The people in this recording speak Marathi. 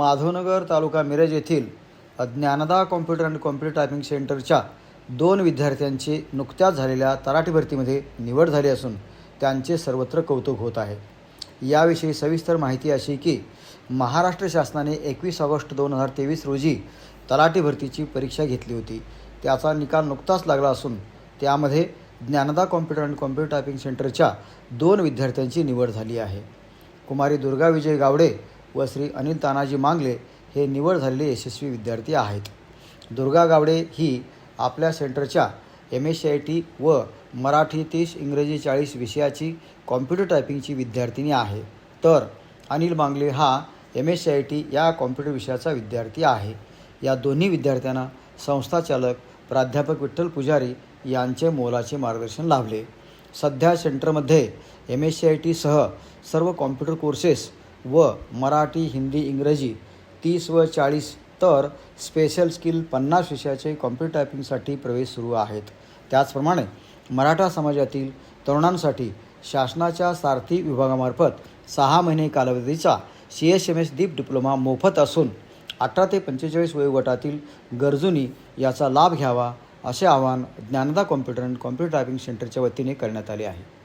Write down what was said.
माधवनगर तालुका मिरज येथील Dnyanada computer and computer typing सेंटरच्या दोन विद्यार्थ्यांची नुकत्याच झालेल्या तराठी भरतीमध्ये निवड झाली असून त्यांचे सर्वत्र कौतुक होत आहे. याविषयी सविस्तर माहिती अशी की महाराष्ट्र शासनाने एकवीस ऑगस्ट दोन हजार तेवीस रोजी तलाठी भरतीची परीक्षा घेतली होती. त्याचा निकाल नुकताच लागला असून त्यामध्ये Dnyanada computer and computer typing सेंटरच्या दोन विद्यार्थ्यांची निवड झाली आहे. कुमारी दुर्गा विजय गावडे व श्री अनिल तानाजी मांगले हे निवड झालेले यशस्वी विद्यार्थी आहेत. दुर्गा गावडे ही आपल्या सेंटरच्या M S C I T व मराठी तीस इंग्रजी चाळीस विषयाची कॉम्प्युटर टायपिंगची विद्यार्थिनी आहे. तर अनिल मांगले हा M S C I T या कॉम्प्युटर विषयाचा विद्यार्थी आहे. या दोन्ही विद्यार्थ्यांना संस्थाचालक प्राध्यापक विठ्ठल पुजारी यांचे मोलाचे मार्गदर्शन लाभले. सध्या सेंटरमध्ये एम एस सी आय टीसह सर्व कॉम्प्युटर कोर्सेस व मराठी हिंदी इंग्रजी तीस व चाळीस तर स्पेशल स्किल पन्नास विषयाचे कॉम्प्युटर टायपिंगसाठी प्रवेश सुरू आहेत. त्याचप्रमाणे मराठा समाजातील तरुणांसाठी शासनाच्या सारथी विभागामार्फत सहा महिने कालावधीचा सी एस एम एस दीप डिप्लोमा मोफत असून अठरा ते पंचेचाळीस वयोगटातील गरजूंनी याचा लाभ घ्यावा असे आवाहन Dnyanada computer and computer typing सेंटरच्या वतीने करण्यात आले आहे.